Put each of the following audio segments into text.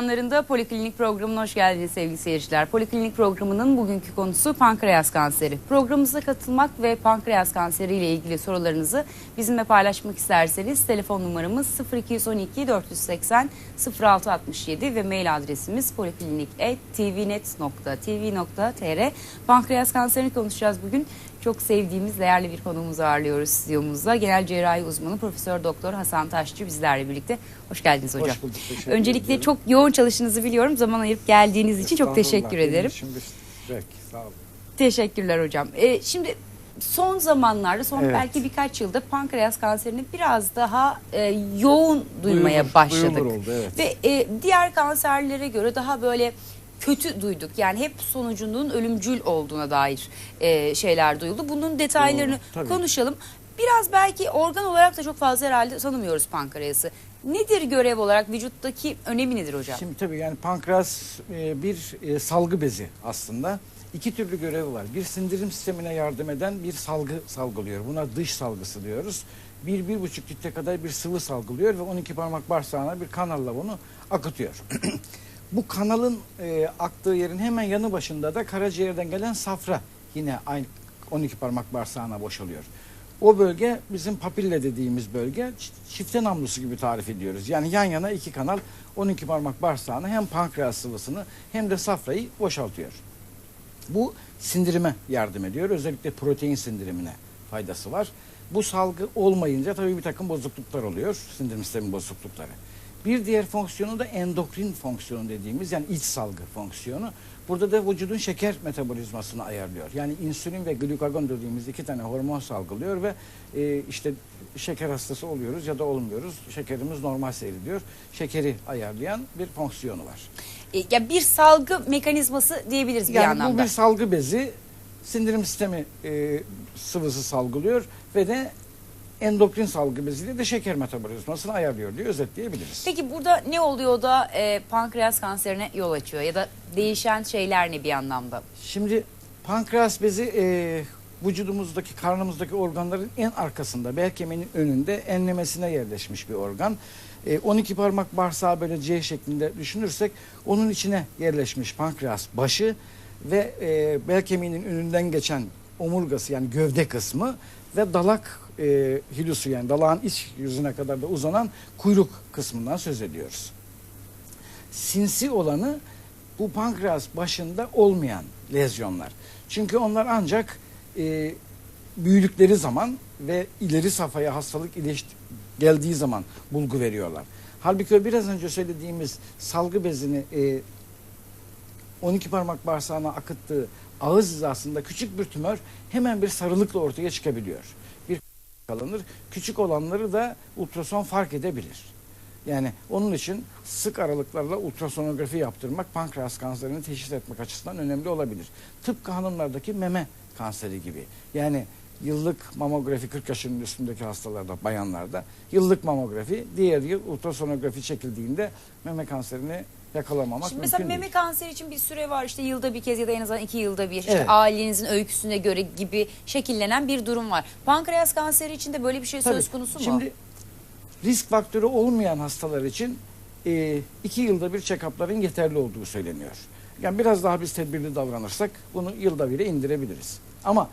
ekranlarında Poliklinik programına hoş geldiniz sevgili seyirciler. Poliklinik programının bugünkü konusu pankreas kanseri. Programımıza katılmak ve pankreas kanseri ile ilgili sorularınızı bizimle paylaşmak isterseniz telefon numaramız 0212 480 0667 ve mail adresimiz poliklinik.tvnet.tv.tr Pankreas kanserini konuşacağız bugün. Çok sevdiğimiz değerli bir konuğumuzu ağırlıyoruz stüdyomuzda. Genel cerrahi uzmanı Profesör Doktor Hasan Taşçı bizlerle birlikte. Hoş geldiniz hocam. Hoş bulduk, Öncelikle ediyorum. çok yoğun çalıştığınızı biliyorum. Zaman ayırıp geldiğiniz için çok teşekkür ederim. zevk, sağ olun. Teşekkürler hocam. Ee, şimdi son zamanlarda, son Evet. belki birkaç yılda pankreas kanserini biraz daha e, yoğun duymaya Duyulur, başladık. duyulur oldu, evet. Ve e, diğer kanserlere göre daha böyle kötü duyduk. Yani hep sonucunun ölümcül olduğuna dair e, şeyler duyuldu. Bunun detaylarını Doğru, tabii. konuşalım. Biraz belki organ olarak da çok fazla herhalde tanımıyoruz pankreası. Nedir görev olarak vücuttaki önemi nedir hocam? Şimdi tabii yani pankreas e, bir e, salgı bezi aslında. İki türlü görevi var. Bir sindirim sistemine yardım eden bir salgı salgılıyor. Buna dış salgısı diyoruz. Bir, bir buçuk litre kadar bir sıvı salgılıyor ve 12 parmak bağırsağına bir kanalla bunu akıtıyor. Bu kanalın e, aktığı yerin hemen yanı başında da karaciğerden gelen safra yine aynı 12 parmak bağırsağına boşalıyor. O bölge bizim papille dediğimiz bölge çifte namlusu gibi tarif ediyoruz. Yani yan yana iki kanal 12 parmak bağırsağına hem pankreas sıvısını hem de safrayı boşaltıyor. Bu sindirime yardım ediyor. Özellikle protein sindirimine faydası var. Bu salgı olmayınca tabii bir takım bozukluklar oluyor. Sindirim sistemi bozuklukları. Bir diğer fonksiyonu da endokrin fonksiyonu dediğimiz yani iç salgı fonksiyonu. Burada da vücudun şeker metabolizmasını ayarlıyor. Yani insülin ve glukagon dediğimiz iki tane hormon salgılıyor ve e, işte şeker hastası oluyoruz ya da olmuyoruz. Şekerimiz normal seyrediyor. Şekeri ayarlayan bir fonksiyonu var. E, ya bir salgı mekanizması diyebiliriz bir Yani anlamda. bu bir salgı bezi sindirim sistemi e, sıvısı salgılıyor ve de endokrin salgı beziyle de şeker metabolizmasını ayarlıyor diye özetleyebiliriz. Peki burada ne oluyor da e, pankreas kanserine yol açıyor ya da değişen şeyler ne bir anlamda? Şimdi pankreas bezi e, vücudumuzdaki karnımızdaki organların en arkasında bel kemiğinin önünde enlemesine yerleşmiş bir organ. E, 12 parmak bağırsağı böyle C şeklinde düşünürsek onun içine yerleşmiş pankreas başı ve e, bel kemiğinin önünden geçen omurgası yani gövde kısmı ve dalak e, hilusu yani dalağın iç yüzüne kadar da uzanan kuyruk kısmından söz ediyoruz sinsi olanı bu pankreas başında olmayan lezyonlar. Çünkü onlar ancak e, büyüdükleri zaman ve ileri safhaya hastalık geldiği zaman bulgu veriyorlar. Halbuki biraz önce söylediğimiz salgı bezini e, 12 parmak bağırsağına akıttığı ağız hizasında küçük bir tümör hemen bir sarılıkla ortaya çıkabiliyor. Bir kalınır. Küçük olanları da ultrason fark edebilir. Yani onun için sık aralıklarla ultrasonografi yaptırmak pankreas kanserini teşhis etmek açısından önemli olabilir. Tıpkı hanımlardaki meme kanseri gibi. Yani yıllık mamografi 40 yaşının üstündeki hastalarda, bayanlarda yıllık mamografi, diğer yıl ultrasonografi çekildiğinde meme kanserini yakalamamak Şimdi mümkün mesela değil. meme kanseri için bir süre var işte yılda bir kez ya da en azından iki yılda bir işte Evet. ailenizin öyküsüne göre gibi şekillenen bir durum var. Pankreas kanseri için de böyle bir şey Tabii. söz konusu mu? Şimdi risk faktörü olmayan hastalar için e, iki yılda bir check-up'ların yeterli olduğu söyleniyor. Yani biraz daha biz tedbirli davranırsak bunu yılda bire indirebiliriz. Ama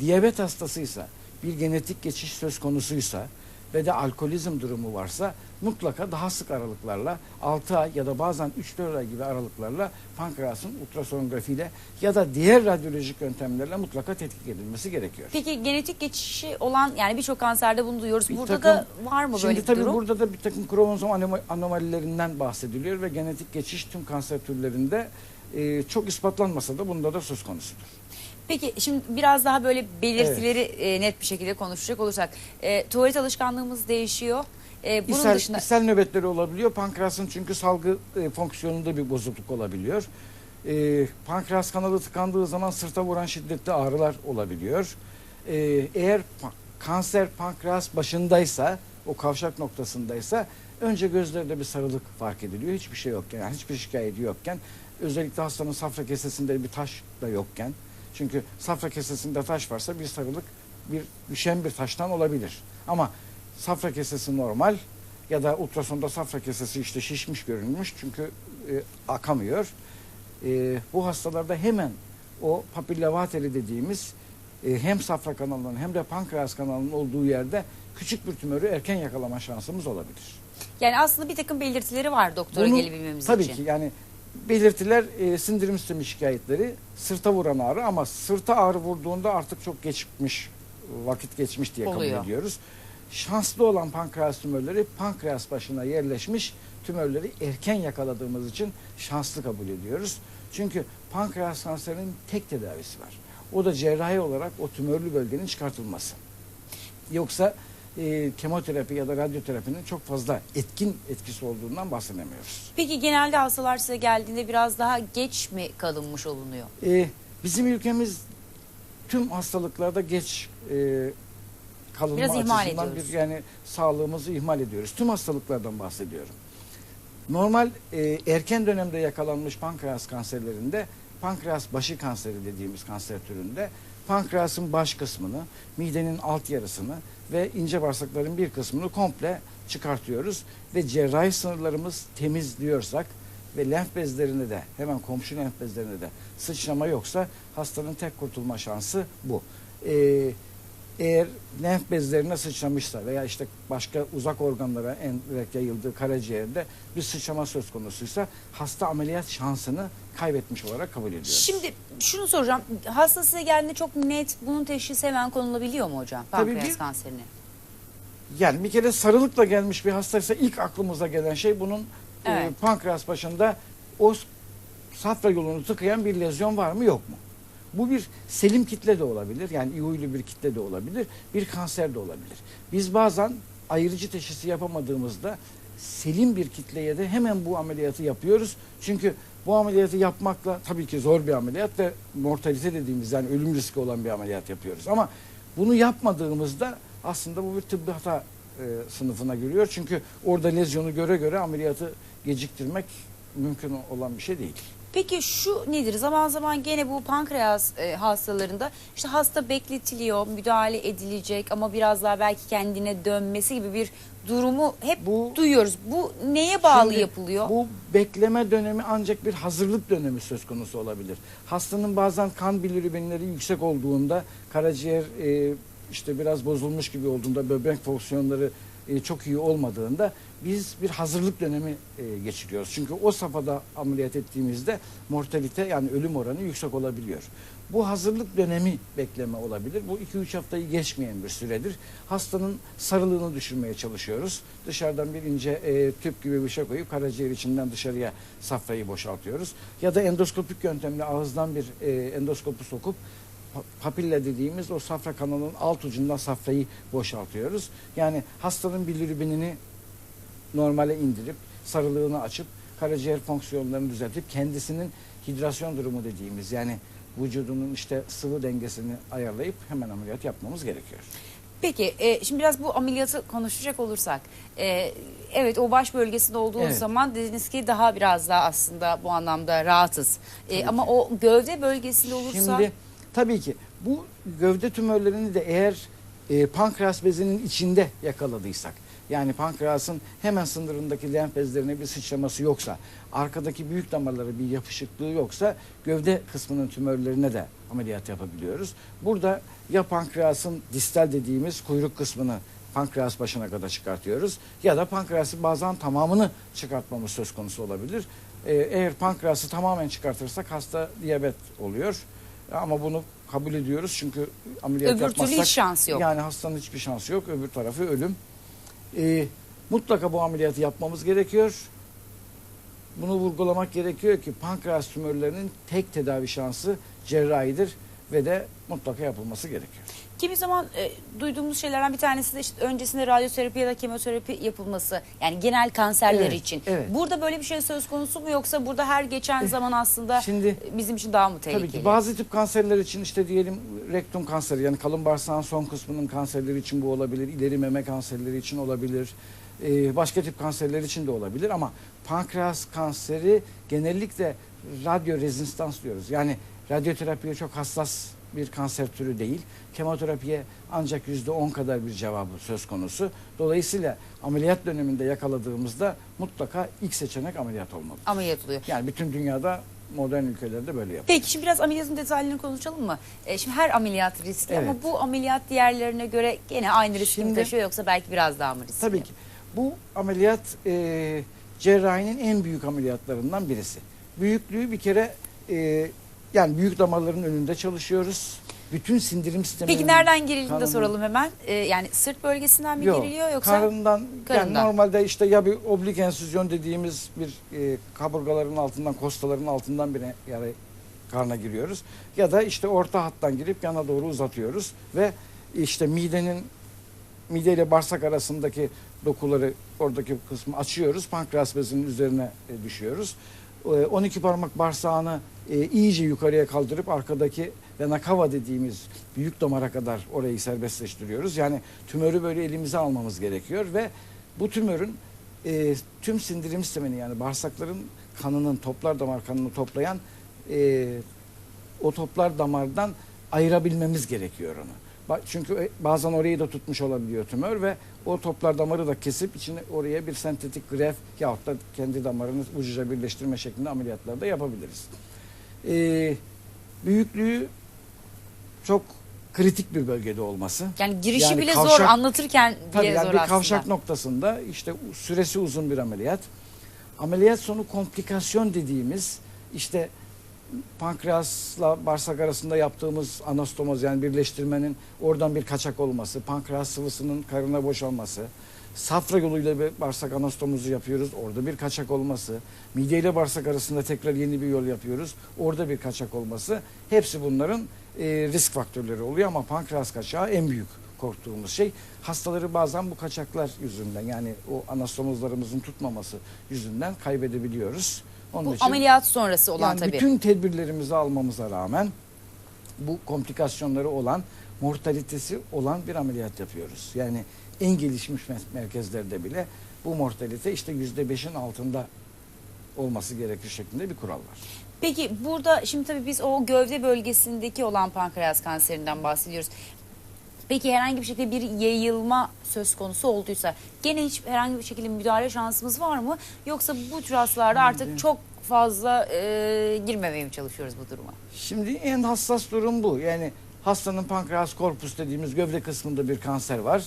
diyabet hastasıysa, bir genetik geçiş söz konusuysa ve de alkolizm durumu varsa mutlaka daha sık aralıklarla 6 ay ya da bazen 3-4 ay gibi aralıklarla pankreasın ultrasonografiyle ya da diğer radyolojik yöntemlerle mutlaka tetkik edilmesi gerekiyor. Peki genetik geçişi olan yani birçok kanserde bunu duyuyoruz. Bir Burada takım- da var mı böyle Şimdi bir tabii durum? burada da bir takım kromozom anoma- anomalilerinden bahsediliyor ve genetik geçiş tüm kanser türlerinde e, çok ispatlanmasa da bunda da söz konusudur. Peki şimdi biraz daha böyle belirtileri e, net bir şekilde konuşacak olursak. E, tuvalet alışkanlığımız değişiyor. E, bunun İshal, dışında ishal nöbetleri olabiliyor. Pankreasın çünkü salgı e, fonksiyonunda bir bozukluk olabiliyor. E, pankreas kanalı tıkandığı zaman sırta vuran şiddetli ağrılar olabiliyor. E, eğer pa- kanser pankreas başındaysa, o kavşak noktasındaysa önce gözlerde bir sarılık fark ediliyor. Hiçbir şey yokken, yani hiçbir şikayeti yokken, özellikle hastanın safra kesesinde bir taş da yokken. Çünkü safra kesesinde taş varsa bir sarılık bir düşen bir taştan olabilir. Ama safra kesesi normal ya da ultrasonda safra kesesi işte şişmiş görünmüş çünkü e, akamıyor. E, bu hastalarda hemen o papilla vateri dediğimiz e, hem safra kanalının hem de pankreas kanalının olduğu yerde küçük bir tümörü erken yakalama şansımız olabilir. Yani aslında bir takım belirtileri var doktora Bunu gelebilmemiz tabii için. ki yani belirtiler e, sindirim sistemi şikayetleri, sırta vuran ağrı ama sırta ağrı vurduğunda artık çok geçmiş, vakit geçmiş diye kabul Oluyor. ediyoruz. Şanslı olan pankreas tümörleri pankreas başına yerleşmiş tümörleri erken yakaladığımız için şanslı kabul ediyoruz. Çünkü pankreas kanserinin tek tedavisi var. O da cerrahi olarak o tümörlü bölgenin çıkartılması. Yoksa e, kemoterapi ya da radyoterapinin çok fazla etkin etkisi olduğundan bahsedemiyoruz. Peki genelde hastalar size geldiğinde biraz daha geç mi kalınmış olunuyor? Ee, bizim ülkemiz tüm hastalıklarda geç e, kalınma Biraz ihmal açısından ediyoruz. bir yani sağlığımızı ihmal ediyoruz. Tüm hastalıklardan bahsediyorum. Normal e, erken dönemde yakalanmış pankreas kanserlerinde pankreas başı kanseri dediğimiz kanser türünde pankreasın baş kısmını, midenin alt yarısını ve ince bağırsakların bir kısmını komple çıkartıyoruz ve cerrahi sınırlarımız temiz diyorsak ve lenf bezlerinde de hemen komşu lenf bezlerinde de sıçrama yoksa hastanın tek kurtulma şansı bu. Ee, eğer lenf bezlerine sıçramışsa veya işte başka uzak organlara en direkt yayıldığı karaciğerde bir sıçrama söz konusuysa hasta ameliyat şansını kaybetmiş olarak kabul ediyoruz. Şimdi şunu soracağım. Hasta size geldiğinde çok net bunun teşhisi hemen konulabiliyor mu hocam? Tabii Pankreas bir- kanserini. Yani bir kere sarılıkla gelmiş bir hastaysa ilk aklımıza gelen şey bunun e, Evet. pankreas başında o safra yolunu tıkayan bir lezyon var mı yok mu? Bu bir selim kitle de olabilir. Yani iyi huylu bir kitle de olabilir. Bir kanser de olabilir. Biz bazen ayrıcı teşhisi yapamadığımızda selim bir kitleye de hemen bu ameliyatı yapıyoruz. Çünkü bu ameliyatı yapmakla tabii ki zor bir ameliyat ve mortalite dediğimiz yani ölüm riski olan bir ameliyat yapıyoruz. Ama bunu yapmadığımızda aslında bu bir tıbbi hata e, sınıfına giriyor. Çünkü orada lezyonu göre göre ameliyatı geciktirmek mümkün olan bir şey değil. Peki şu nedir? Zaman zaman gene bu pankreas e, hastalarında işte hasta bekletiliyor, müdahale edilecek ama biraz daha belki kendine dönmesi gibi bir durumu hep Bu- duyuyoruz. Bu neye bağlı Şimdi yapılıyor? Bu bekleme dönemi ancak bir hazırlık dönemi söz konusu olabilir. Hastanın bazen kan bilirubinleri yüksek olduğunda, karaciğer e, işte biraz bozulmuş gibi olduğunda, böbrek fonksiyonları e, çok iyi olmadığında biz bir hazırlık dönemi e, geçiriyoruz. Çünkü o safhada ameliyat ettiğimizde mortalite yani ölüm oranı yüksek olabiliyor. Bu hazırlık dönemi bekleme olabilir. Bu 2-3 haftayı geçmeyen bir süredir. Hastanın sarılığını düşürmeye çalışıyoruz. Dışarıdan bir ince e, tüp gibi bir şey koyup karaciğer içinden dışarıya safrayı boşaltıyoruz. Ya da endoskopik yöntemle ağızdan bir e, endoskopu sokup pa- papilla dediğimiz o safra kanalının alt ucundan safrayı boşaltıyoruz. Yani hastanın bilirubinini normale indirip sarılığını açıp karaciğer fonksiyonlarını düzeltip kendisinin hidrasyon durumu dediğimiz yani vücudunun işte sıvı dengesini ayarlayıp hemen ameliyat yapmamız gerekiyor. Peki e, şimdi biraz bu ameliyatı konuşacak olursak. e, evet o baş bölgesinde olduğu Evet. zaman dediniz ki daha biraz daha aslında bu anlamda rahatız. E, ama ki. o gövde bölgesinde olursa Şimdi tabii ki bu gövde tümörlerini de eğer e, pankreas bezinin içinde yakaladıysak yani pankreasın hemen sınırındaki lenf bezlerine bir sıçraması yoksa arkadaki büyük damarlara bir yapışıklığı yoksa gövde kısmının tümörlerine de ameliyat yapabiliyoruz. Burada ya pankreasın distal dediğimiz kuyruk kısmını pankreas başına kadar çıkartıyoruz ya da pankreasın bazen tamamını çıkartmamız söz konusu olabilir. Ee, eğer pankreası tamamen çıkartırsak hasta diyabet oluyor. Ama bunu kabul ediyoruz çünkü ameliyat Öbür türlü yapmazsak hiç şansı yok. yani hastanın hiçbir şansı yok. Öbür tarafı ölüm. Ee, mutlaka bu ameliyatı yapmamız gerekiyor. Bunu vurgulamak gerekiyor ki pankreas tümörlerinin tek tedavi şansı cerrahidir ve de mutlaka yapılması gerekiyor. Kimi zaman e, duyduğumuz şeylerden bir tanesi de işte öncesinde radyoterapi ya da kemoterapi yapılması. Yani genel kanserler Evet, için. evet. Burada böyle bir şey söz konusu mu yoksa burada her geçen zaman aslında Şimdi bizim için daha mı tehlikeli? Tabii ki bazı tip kanserler için işte diyelim rektum kanseri yani kalın bağırsağın son kısmının kanserleri için bu olabilir. ileri meme kanserleri için olabilir. Ee, başka tip kanserler için de olabilir ama pankreas kanseri genellikle radyo rezistans diyoruz. Yani radyoterapiye çok hassas bir kanser türü değil. Kemoterapiye ancak yüzde on kadar bir cevabı söz konusu. Dolayısıyla ameliyat döneminde yakaladığımızda mutlaka ilk seçenek ameliyat olmalı. Ameliyat oluyor. Yani bütün dünyada modern ülkelerde böyle yapıyor. Peki şimdi biraz ameliyatın detaylarını konuşalım mı? E, şimdi her ameliyat riskli ama Evet. bu ameliyat diğerlerine göre gene aynı riski mi taşıyor yoksa belki biraz daha mı riskli? Tabii ki. Bu ameliyat e, cerrahinin en büyük ameliyatlarından birisi. Büyüklüğü bir kere e, yani büyük damarların önünde çalışıyoruz. Bütün sindirim sisteminin Peki nereden girildiğini de soralım hemen. E, yani sırt bölgesinden mi Yok, giriliyor yoksa? karından, yani Karından. normalde işte ya bir oblik ensüzyon dediğimiz bir e, kaburgaların altından kostaların altından bir yara karna giriyoruz ya da işte orta hattan girip yana doğru uzatıyoruz ve işte midenin mide ile bağırsak arasındaki dokuları oradaki kısmı açıyoruz. Pankreas bezinin üzerine e, düşüyoruz. E, 12 parmak bağırsağını e, iyice yukarıya kaldırıp arkadaki vena cava dediğimiz büyük damara kadar orayı serbestleştiriyoruz. Yani tümörü böyle elimize almamız gerekiyor ve bu tümörün e, tüm sindirim sistemini yani bağırsakların kanının toplar damar kanını toplayan e, o toplar damardan ayırabilmemiz gerekiyor onu. Çünkü e, bazen orayı da tutmuş olabiliyor tümör ve o toplar damarı da kesip içine oraya bir sentetik gref yahut da kendi damarını ucuca birleştirme şeklinde ameliyatlar da yapabiliriz. Ee, büyüklüğü çok kritik bir bölgede olması. Yani girişi Yani bile zor kavşak- anlatırken bile Tabii yani zor bir aslında. kavşak noktasında işte süresi uzun bir ameliyat. Ameliyat sonu komplikasyon dediğimiz işte pankreasla bağırsak arasında yaptığımız anastomoz yani birleştirmenin oradan bir kaçak olması, pankreas sıvısının karına boşalması, safra yoluyla bir bağırsak anastomozu yapıyoruz, orada bir kaçak olması, mide ile bağırsak arasında tekrar yeni bir yol yapıyoruz, orada bir kaçak olması, hepsi bunların e, risk faktörleri oluyor ama pankreas kaçağı en büyük korktuğumuz şey. Hastaları bazen bu kaçaklar yüzünden yani o anastomozlarımızın tutmaması yüzünden kaybedebiliyoruz. Onun Bu için ameliyat sonrası olan yani tabii. bütün tedbirlerimizi almamıza rağmen bu komplikasyonları olan, mortalitesi olan bir ameliyat yapıyoruz. Yani en gelişmiş me- merkezlerde bile bu mortalite işte yüzde beşin altında olması gerekir şeklinde bir kural var. Peki burada şimdi tabii biz o gövde bölgesindeki olan pankreas kanserinden bahsediyoruz. Peki herhangi bir şekilde bir yayılma söz konusu olduysa gene hiç herhangi bir şekilde müdahale şansımız var mı? Yoksa bu tür hastalarda artık çok fazla e, girmemeye mi çalışıyoruz bu duruma? Şimdi en hassas durum bu. Yani hastanın pankreas korpus dediğimiz gövde kısmında bir kanser var.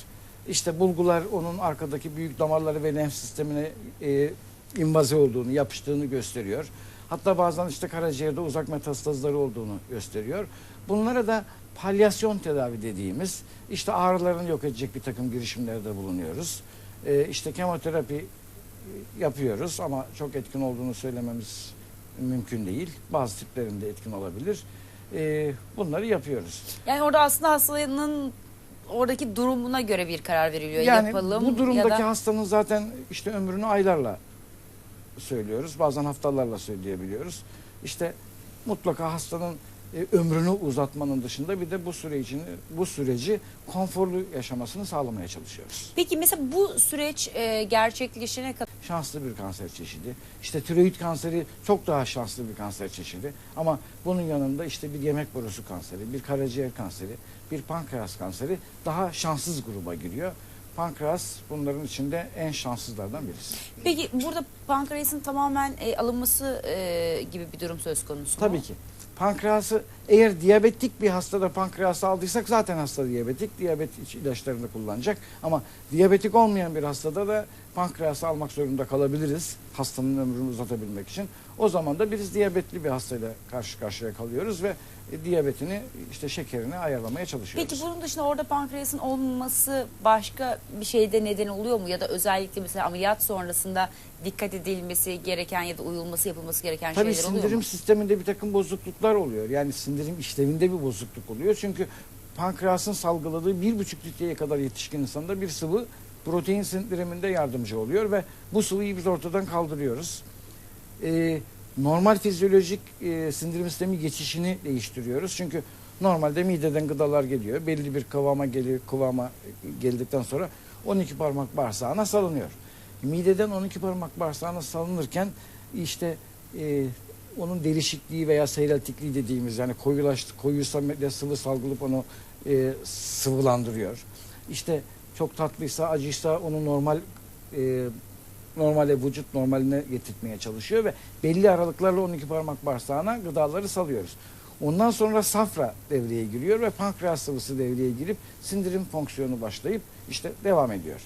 İşte bulgular onun arkadaki büyük damarları ve lenf sistemine e, invaze olduğunu, yapıştığını gösteriyor. Hatta bazen işte karaciğerde uzak metastazları olduğunu gösteriyor. Bunlara da palyasyon tedavi dediğimiz işte ağrılarını yok edecek bir takım girişimlerde bulunuyoruz. E, işte kemoterapi yapıyoruz ama çok etkin olduğunu söylememiz mümkün değil. Bazı tiplerinde etkin olabilir. Ee, bunları yapıyoruz. Yani orada aslında hastanın oradaki durumuna göre bir karar veriliyor. Yani Yapalım bu durumdaki ya da hastanın zaten işte ömrünü aylarla söylüyoruz. Bazen haftalarla söyleyebiliyoruz. İşte mutlaka hastanın e, ömrünü uzatmanın dışında bir de bu sürecini bu süreci konforlu yaşamasını sağlamaya çalışıyoruz. Peki mesela bu süreç e, gerçekleşene kadar şanslı bir kanser çeşidi. İşte tiroid kanseri çok daha şanslı bir kanser çeşidi. Ama bunun yanında işte bir yemek borusu kanseri, bir karaciğer kanseri, bir pankreas kanseri daha şanssız gruba giriyor. Pankreas bunların içinde en şanssızlardan birisi. Peki burada pankreasın tamamen e, alınması e, gibi bir durum söz konusu mu? Tabii ki. Pankreası eğer diyabetik bir hastada pankreası aldıysak zaten hasta diyabetik. Diyabet ilaçlarını kullanacak. Ama diyabetik olmayan bir hastada da pankreası almak zorunda kalabiliriz. Hastanın ömrünü uzatabilmek için. O zaman da biz diyabetli bir hastayla karşı karşıya kalıyoruz ve e, diyabetini işte şekerini ayarlamaya çalışıyoruz. Peki bunun dışında orada pankreasın olması başka bir şeyde neden oluyor mu? Ya da özellikle mesela ameliyat sonrasında dikkat edilmesi gereken ya da uyulması yapılması gereken Tabii şeyler oluyor sindirim mu? sisteminde bir takım bozukluklar oluyor. Yani sindirim işlevinde bir bozukluk oluyor. Çünkü pankreasın salgıladığı bir buçuk litreye kadar yetişkin insanda bir sıvı protein sindiriminde yardımcı oluyor ve bu sıvıyı biz ortadan kaldırıyoruz. Ee, normal fizyolojik e, sindirim sistemi geçişini değiştiriyoruz. Çünkü normalde mideden gıdalar geliyor. Belli bir kıvama geliyor, kıvama geldikten sonra 12 parmak bağırsağına salınıyor. Mideden 12 parmak bağırsağına salınırken işte e, onun derişikliği veya seyreltikliği dediğimiz yani koyulaştı, koyuysa sıvı salgılıp onu e, sıvılandırıyor. İşte çok tatlıysa acıysa onu normal e, normale vücut normaline getirtmeye çalışıyor ve belli aralıklarla 12 parmak bağırsağına gıdaları salıyoruz. Ondan sonra safra devreye giriyor ve pankreas sıvısı devreye girip sindirim fonksiyonu başlayıp işte devam ediyor.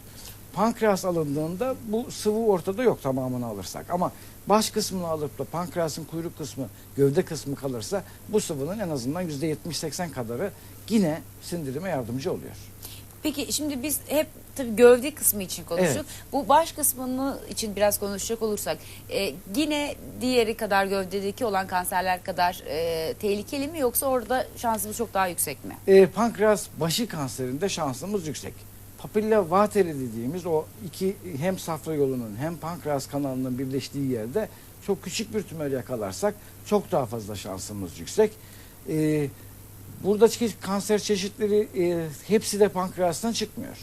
Pankreas alındığında bu sıvı ortada yok tamamını alırsak ama baş kısmını alıp da pankreasın kuyruk kısmı, gövde kısmı kalırsa bu sıvının en azından %70-80 kadarı yine sindirime yardımcı oluyor. Peki şimdi biz hep tabii gövde kısmı için konuştuk. Evet. Bu baş kısmını için biraz konuşacak olursak e, yine diğeri kadar gövdedeki olan kanserler kadar e, tehlikeli mi yoksa orada şansımız çok daha yüksek mi? E, pankreas başı kanserinde şansımız yüksek. Papilla vateri dediğimiz o iki hem safra yolunun hem pankreas kanalının birleştiği yerde çok küçük bir tümör yakalarsak çok daha fazla şansımız yüksek. E, buradaki kanser çeşitleri e, hepsi de pankreastan çıkmıyor.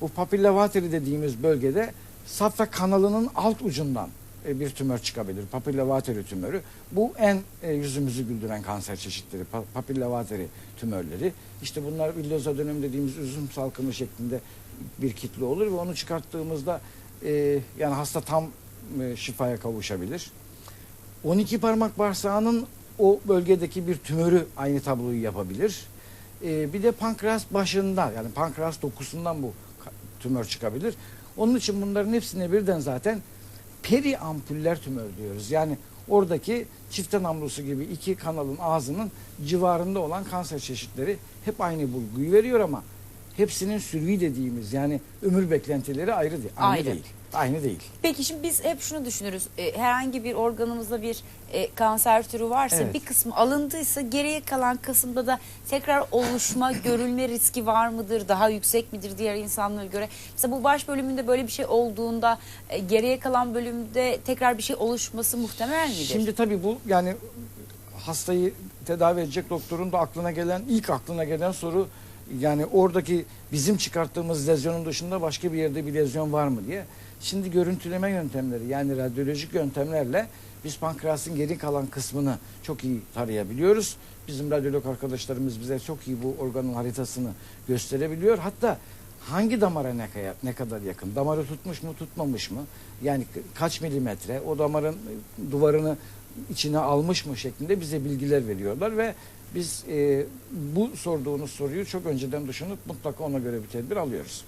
Bu papilla vateri dediğimiz bölgede safra kanalının alt ucundan e, bir tümör çıkabilir. Papilla vateri tümörü. Bu en e, yüzümüzü güldüren kanser çeşitleri. Pa- Papilla vateri tümörleri. İşte bunlar villoza dönüm dediğimiz üzüm salkımı şeklinde bir kitle olur ve onu çıkarttığımızda e, yani hasta tam şifaya kavuşabilir. 12 parmak bağırsağının o bölgedeki bir tümörü aynı tabloyu yapabilir. E, bir de pankreas başında yani pankreas dokusundan bu tümör çıkabilir. Onun için bunların hepsine birden zaten peri ampuller tümör diyoruz. Yani oradaki çifte namlusu gibi iki kanalın ağzının civarında olan kanser çeşitleri hep aynı bulguyu veriyor ama hepsinin sürvi dediğimiz yani ömür beklentileri ayrı değil. Aynı, Ayrı. değil. Aynı değil. Peki şimdi biz hep şunu düşünürüz. E, herhangi bir organımızda bir e, kanser türü varsa Evet. bir kısmı alındıysa geriye kalan kısımda da tekrar oluşma, görülme riski var mıdır? Daha yüksek midir diğer insanlara göre? Mesela bu baş bölümünde böyle bir şey olduğunda e, geriye kalan bölümde tekrar bir şey oluşması muhtemel midir? Şimdi tabii bu yani hastayı tedavi edecek doktorun da aklına gelen ilk aklına gelen soru yani oradaki bizim çıkarttığımız lezyonun dışında başka bir yerde bir lezyon var mı diye. Şimdi görüntüleme yöntemleri yani radyolojik yöntemlerle biz pankreasın geri kalan kısmını çok iyi tarayabiliyoruz. Bizim radyolog arkadaşlarımız bize çok iyi bu organın haritasını gösterebiliyor. Hatta hangi damara ne, ne kadar yakın? Damarı tutmuş mu tutmamış mı? Yani kaç milimetre? O damarın e, duvarını içine almış mı şeklinde bize bilgiler veriyorlar ve biz e, bu sorduğunuz soruyu çok önceden düşünüp mutlaka ona göre bir tedbir alıyoruz.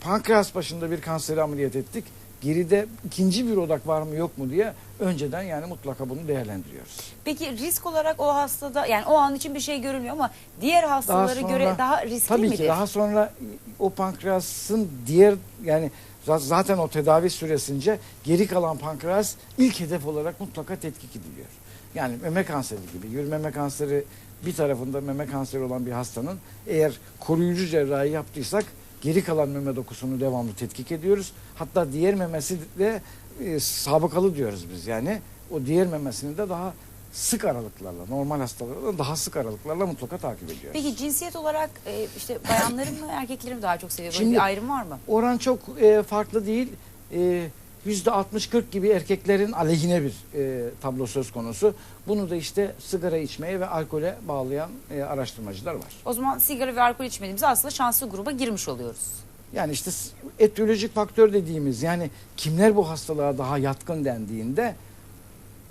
Pankreas başında bir kanseri ameliyat ettik. Geride ikinci bir odak var mı yok mu diye önceden yani mutlaka bunu değerlendiriyoruz. Peki risk olarak o hastada yani o an için bir şey görülmüyor ama diğer hastalara sonra- göre daha riskli Tabii midir? ki daha sonra o pankreasın diğer yani za- zaten o tedavi süresince geri kalan pankreas ilk hedef olarak mutlaka tetkik ediliyor. Yani meme kanseri gibi yürü meme kanseri bir tarafında meme kanseri olan bir hastanın eğer koruyucu cerrahi yaptıysak geri kalan meme dokusunu devamlı tetkik ediyoruz. Hatta diğer memesi de e, sabıkalı diyoruz biz yani. O diğer memesini de daha sık aralıklarla normal hastalardan daha sık aralıklarla mutlaka takip ediyoruz. Peki cinsiyet olarak e, işte bayanların mı erkekleri mi daha çok seviyor? Böyle Şimdi- bir ayrım var mı? Oran çok e, farklı değil. E, Yüzde 60-40 gibi erkeklerin aleyhine bir e, tablo söz konusu. Bunu da işte sigara içmeye ve alkole bağlayan e, araştırmacılar var. O zaman sigara ve alkol içmediğimizde aslında şanslı gruba girmiş oluyoruz. Yani işte etiyolojik faktör dediğimiz yani kimler bu hastalığa daha yatkın dendiğinde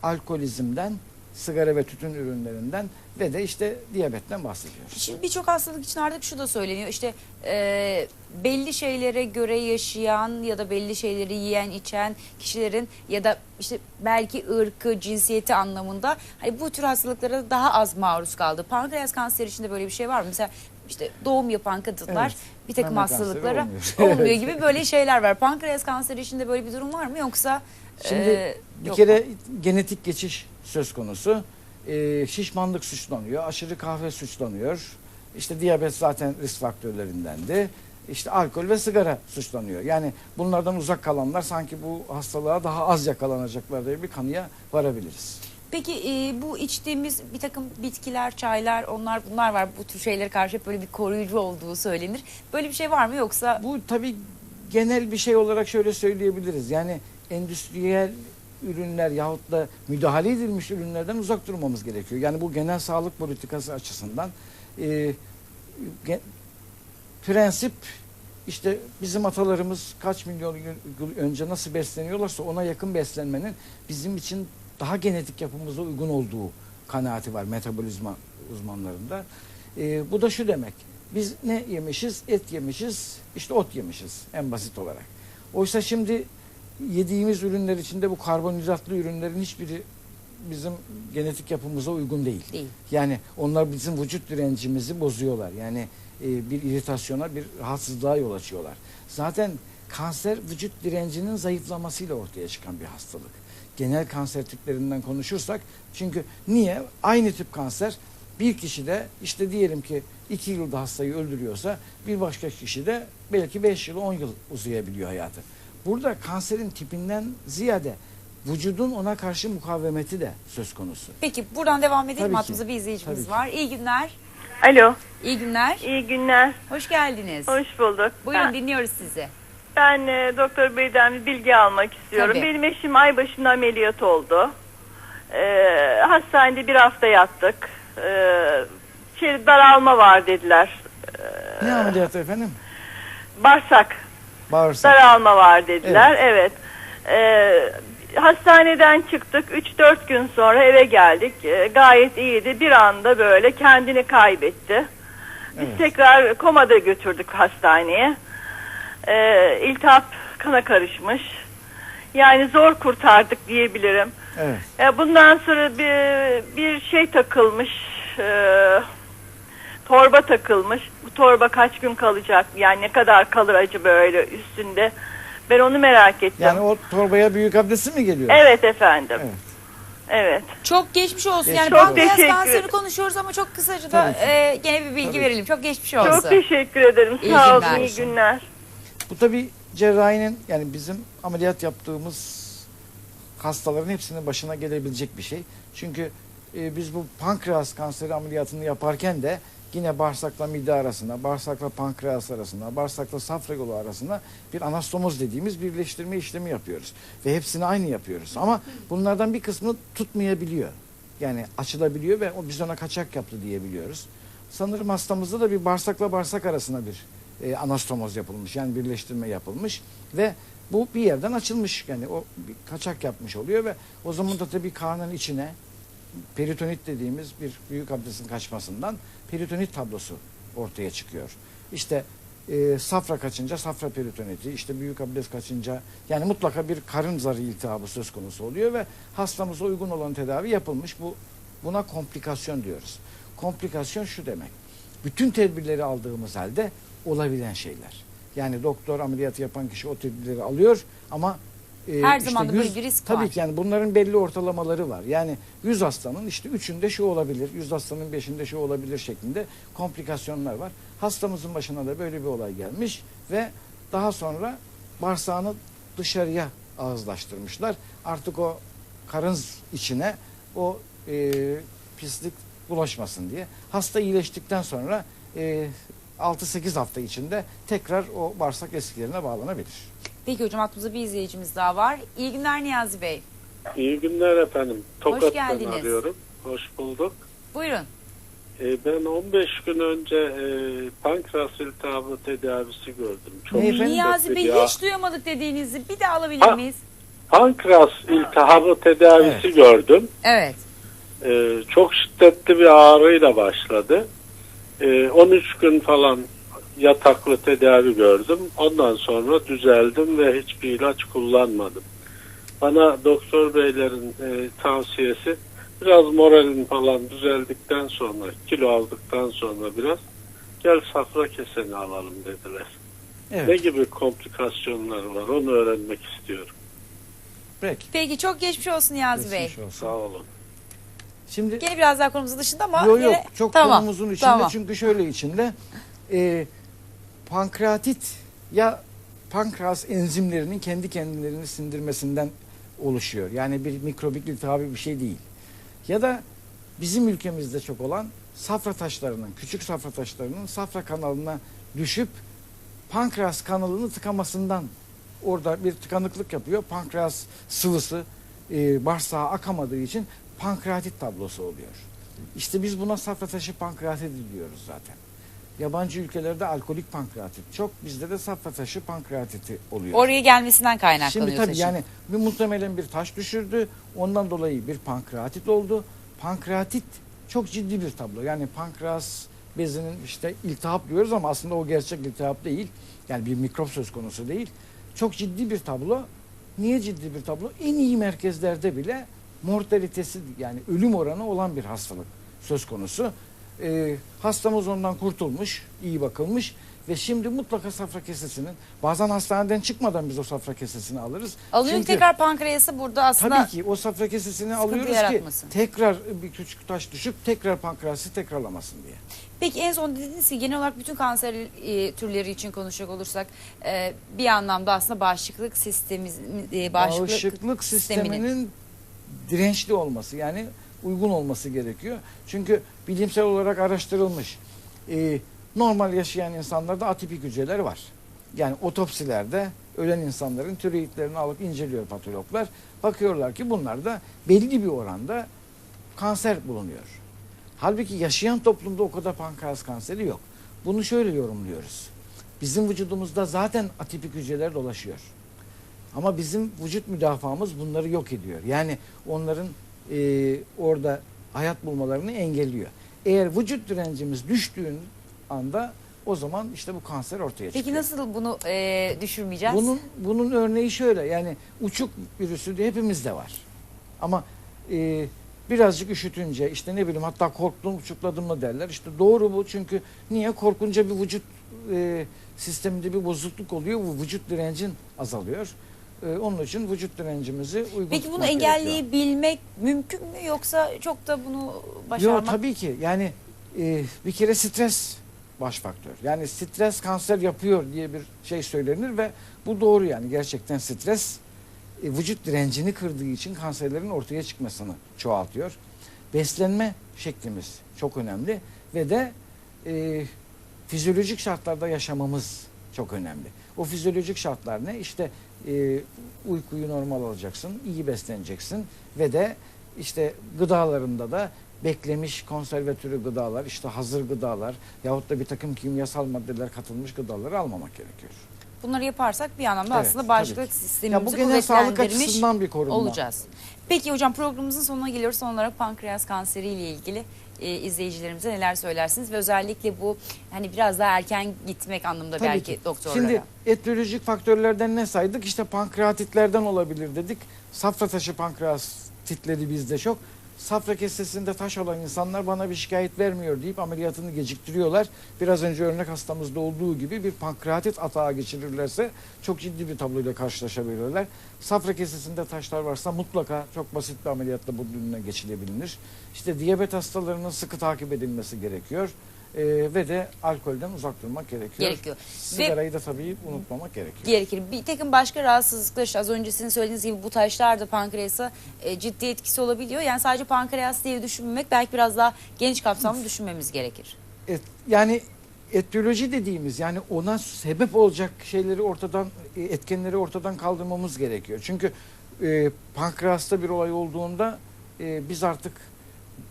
alkolizmden, sigara ve tütün ürünlerinden ve de işte diyabetten bahsediyoruz. Şimdi birçok hastalık için artık şu da söyleniyor. İşte e, belli şeylere göre yaşayan ya da belli şeyleri yiyen içen kişilerin ya da işte belki ırkı, cinsiyeti anlamında hani bu tür hastalıklara daha az maruz kaldı. Pankreas kanseri için de böyle bir şey var mı? Mesela işte doğum yapan kadınlar Evet. bir takım hastalıklara olmuyor. olmuyor gibi böyle şeyler var. Pankreas kanseri için de böyle bir durum var mı yoksa Şimdi e, bir kere mu? genetik geçiş söz konusu. Ee, şişmanlık suçlanıyor, aşırı kahve suçlanıyor. İşte diyabet zaten risk faktörlerindendi. İşte alkol ve sigara suçlanıyor. Yani bunlardan uzak kalanlar sanki bu hastalığa daha az yakalanacaklar diye bir kanıya varabiliriz. Peki e, bu içtiğimiz bir takım bitkiler, çaylar, onlar bunlar var. Bu tür şeylere karşı hep böyle bir koruyucu olduğu söylenir. Böyle bir şey var mı yoksa Bu tabii genel bir şey olarak şöyle söyleyebiliriz. Yani endüstriyel ürünler yahut da müdahale edilmiş ürünlerden uzak durmamız gerekiyor. Yani bu genel sağlık politikası açısından e, ge- prensip işte bizim atalarımız kaç milyon yıl önce nasıl besleniyorlarsa ona yakın beslenmenin bizim için daha genetik yapımıza uygun olduğu kanaati var metabolizma uzmanlarında. Ee, bu da şu demek. Biz ne yemişiz? Et yemişiz, işte ot yemişiz en basit olarak. Oysa şimdi yediğimiz ürünler içinde bu karbonhidratlı ürünlerin hiçbiri bizim genetik yapımıza uygun değil. Değil. Yani onlar bizim vücut direncimizi bozuyorlar. Yani e, bir iritasyona, bir rahatsızlığa yol açıyorlar. Zaten kanser vücut direncinin zayıflamasıyla ortaya çıkan bir hastalık. Genel kanser tiplerinden konuşursak çünkü niye? Aynı tip kanser bir kişide işte diyelim ki 2 yılda hastayı öldürüyorsa bir başka kişide belki 5 yıl 10 yıl uzayabiliyor hayatı. Burada kanserin tipinden ziyade vücudun ona karşı mukavemeti de söz konusu. Peki buradan devam edelim. Hattımızda bir izleyicimiz Tabii var. İyi günler. Alo, İyi günler. iyi günler. Hoş geldiniz. Hoş bulduk. Buyurun Ben, dinliyoruz sizi. ben e, Doktor Bey'den bir bilgi almak istiyorum. Tabii. Benim eşim ay başında ameliyat oldu. Ee, hastanede bir hafta yattık. Ee, içeri daralma var dediler. Ne ameliyatı efendim? Bağırsak Bağırsak. daralma var dediler. Evet. Ee, hastaneden çıktık. 3-4 gün sonra eve geldik. Ee, gayet iyiydi. Bir anda böyle kendini kaybetti. Biz Evet. tekrar komada götürdük hastaneye. Ee, iltihap kana karışmış. Yani zor kurtardık diyebilirim. Evet. Ee, bundan sonra bir, bir şey takılmış. ee, torba takılmış. Bu torba kaç gün kalacak? Yani ne kadar kalır acaba öyle üstünde? Ben onu merak ettim. Yani o torbaya büyük abdesti mi geliyor? Evet efendim. Evet. Evet. Çok geçmiş olsun. Yani pankreas Çok teşekkür kanseri konuşuyoruz ama çok kısaca da Tabii e, gene bir bilgi Tabii verelim. Çok geçmiş olsun. Çok teşekkür ederim. İyi Sağ günler. olun. iyi günler. Bu tabi cerrahinin yani bizim ameliyat yaptığımız hastaların hepsinin başına gelebilecek bir şey. Çünkü e, biz bu pankreas kanseri ameliyatını yaparken de yine bağırsakla mide arasında, bağırsakla pankreas arasında, bağırsakla safra yolu arasında bir anastomoz dediğimiz birleştirme işlemi yapıyoruz. Ve hepsini aynı yapıyoruz. Ama bunlardan bir kısmı tutmayabiliyor. Yani açılabiliyor ve biz ona kaçak yaptı diyebiliyoruz. Sanırım hastamızda da bir bağırsakla bağırsak arasında bir e, anastomoz yapılmış. Yani birleştirme yapılmış ve bu bir yerden açılmış. Yani o bir kaçak yapmış oluyor ve o zaman da tabii karnın içine peritonit dediğimiz bir büyük abdestin kaçmasından peritonit tablosu ortaya çıkıyor. İşte e, safra kaçınca safra peritoniti, işte büyük abdest kaçınca yani mutlaka bir karın zarı iltihabı söz konusu oluyor ve hastamıza uygun olan tedavi yapılmış. Bu buna komplikasyon diyoruz. Komplikasyon şu demek. Bütün tedbirleri aldığımız halde olabilen şeyler. Yani doktor ameliyatı yapan kişi o tedbirleri alıyor ama e, Her işte zaman da böyle yüz- bir risk tabii var. ki yani bunların belli ortalamaları var. Yani 100 hastanın işte 3'ünde şu olabilir, 100 hastanın 5'inde şu olabilir şeklinde komplikasyonlar var. Hastamızın başına da böyle bir olay gelmiş ve daha sonra bağırsağını dışarıya ağızlaştırmışlar. Artık o karın içine o e, pislik bulaşmasın diye. Hasta iyileştikten sonra e, 6-8 hafta içinde tekrar o bağırsak eskilerine bağlanabilir. Peki hocam hattımızda bir izleyicimiz daha var. İyi günler Niyazi Bey. İyi günler efendim. Tokat'tan geldiniz. arıyorum. Hoş bulduk. Buyurun. Ee, ben 15 gün önce e, pankreas iltihabı tedavisi gördüm. Çok efendim? Niyazi Bey ya. hiç duyamadık dediğinizi bir daha alabilir Ha. miyiz? pankreas iltihabı tedavisi Evet. gördüm. Evet. Ee, çok şiddetli bir ağrıyla başladı. Ee, 13 gün falan yataklı tedavi gördüm. Ondan sonra düzeldim ve hiçbir ilaç kullanmadım. Bana doktor beylerin e, tavsiyesi biraz moralin falan düzeldikten sonra, kilo aldıktan sonra biraz gel safra keseni alalım dediler. Ne Evet. gibi komplikasyonlar var onu öğrenmek istiyorum. Peki. Peki çok geçmiş olsun Niyazi Bey. Geçmiş olsun. Sağ olun. Şimdi Gene biraz daha konumuzun dışında ama Yok yine- yok çok tamam. konumuzun içinde Tamam. çünkü şöyle içinde e, pankreatit ya pankreas enzimlerinin kendi kendilerini sindirmesinden oluşuyor. Yani bir mikrobik iltihabi bir şey değil. Ya da bizim ülkemizde çok olan safra taşlarının, küçük safra taşlarının safra kanalına düşüp pankreas kanalını tıkamasından orada bir tıkanıklık yapıyor. Pankreas sıvısı e, bağırsağa akamadığı için pankreatit tablosu oluyor. İşte biz buna safra taşı pankreatit diyoruz zaten. Yabancı ülkelerde alkolik pankreatit çok, bizde de safra taşı pankreatiti oluyor. Oraya gelmesinden kaynaklanıyor Şimdi tabii taşın. yani bir muhtemelen bir taş düşürdü. Ondan dolayı bir pankreatit oldu. Pankreatit çok ciddi bir tablo. Yani pankreas bezinin işte iltihap diyoruz ama aslında o gerçek iltihap değil. Yani bir mikrop söz konusu değil. Çok ciddi bir tablo. Niye ciddi bir tablo? En iyi merkezlerde bile mortalitesi yani ölüm oranı olan bir hastalık söz konusu. Ee, hastamız ondan kurtulmuş, iyi bakılmış ve şimdi mutlaka safra kesesinin bazen hastaneden çıkmadan biz o safra kesesini alırız. Alıyor Çünkü- tekrar pankreası burada aslında Tabii ki o safra kesesini alıyoruz ki yaratmasın. tekrar bir küçük taş düşüp tekrar pankreası tekrarlamasın diye. Peki en son dediniz ki genel olarak bütün kanser e, türleri için konuşacak olursak e, bir anlamda aslında bağışıklık sistemimiz e, bağışıklık, Bağışıklık sisteminin dirençli olması yani uygun olması gerekiyor. Çünkü bilimsel olarak araştırılmış. Ee, normal yaşayan insanlarda atipik hücreler var. Yani otopsilerde ölen insanların tiroidlerini alıp inceliyor patologlar. Bakıyorlar ki bunlarda belli bir oranda kanser bulunuyor. Halbuki yaşayan toplumda o kadar pankreas kanseri yok. Bunu şöyle yorumluyoruz. Bizim vücudumuzda zaten atipik hücreler dolaşıyor. Ama bizim vücut müdafaamız bunları yok ediyor. Yani onların e, orada hayat bulmalarını engelliyor. Eğer vücut direncimiz düştüğün anda o zaman işte bu kanser ortaya çıkıyor. Peki nasıl bunu e, düşürmeyeceğiz? Bunun bunun örneği şöyle yani uçuk virüsü de hepimizde var. Ama e, birazcık üşütünce işte ne bileyim hatta korktum uçukladım mı derler. İşte doğru bu çünkü niye korkunca bir vücut e, sisteminde bir bozukluk oluyor. Bu vücut direncin azalıyor. E, onun için vücut direncimizi uygun Peki bunu tutmak engelleyebilmek mümkün mü yoksa çok da bunu Yok başarmak? tabii ki yani e, bir kere stres baş faktör. Yani stres kanser yapıyor diye bir şey söylenir ve bu doğru yani gerçekten stres e, vücut direncini kırdığı için kanserlerin ortaya çıkmasını çoğaltıyor. Beslenme şeklimiz çok önemli ve de e, fizyolojik şartlarda yaşamamız çok önemli. O fizyolojik şartlar ne? İşte e, uykuyu normal alacaksın, iyi besleneceksin ve de işte gıdalarında da beklemiş konserve türü gıdalar, işte hazır gıdalar yahut da bir takım kimyasal maddeler katılmış gıdaları almamak gerekiyor. Bunları yaparsak bir anlamda Evet, aslında bağışıklık sistemimizi Ya bu genel sağlık açısından bir korunma. olacağız. Peki hocam programımızın sonuna geliyoruz. Son olarak pankreas kanseri ile ilgili e, izleyicilerimize neler söylersiniz ve özellikle bu hani biraz daha erken gitmek anlamında Tabii belki ki. doktorlara. Şimdi etiyolojik faktörlerden ne saydık? İşte pankreatitlerden olabilir dedik. Safra taşı pankreatitleri bizde çok. Safra kesesinde taş olan insanlar bana bir şikayet vermiyor deyip ameliyatını geciktiriyorlar. Biraz önce örnek hastamızda olduğu gibi bir pankreatit atağı geçirirlerse çok ciddi bir tabloyla karşılaşabilirler. Safra kesesinde taşlar varsa mutlaka çok basit bir ameliyatla bunun önüne geçilebilir. İşte diyabet hastalarının sıkı takip edilmesi gerekiyor. Ee, ve de alkolden uzak durmak gerekiyor. Gerekiyor. Sigarayı da tabii unutmamak gerekiyor. gerekir. Bir takım başka rahatsızlıklar işte az önce sizin söylediğiniz gibi bu taşlar da pankreasa e, ciddi etkisi olabiliyor. Yani sadece pankreas diye düşünmemek belki biraz daha geniş kapsamlı düşünmemiz gerekir. Et, yani etiyoloji dediğimiz yani ona sebep olacak şeyleri ortadan e, etkenleri ortadan kaldırmamız gerekiyor. Çünkü e, pankreasta bir olay olduğunda e, biz artık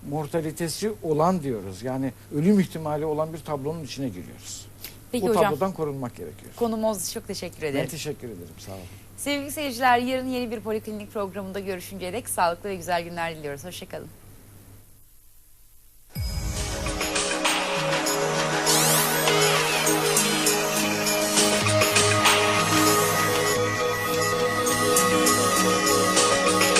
mortalitesi olan diyoruz. Yani ölüm ihtimali olan bir tablonun içine giriyoruz. Peki Bu hocam tablodan korunmak gerekiyor. konumuz çok teşekkür Ben ederim. teşekkür ederim. Sağ olun. Sevgili seyirciler yarın yeni bir poliklinik programında görüşünceye dek sağlıklı ve güzel günler diliyoruz. Hoşçakalın.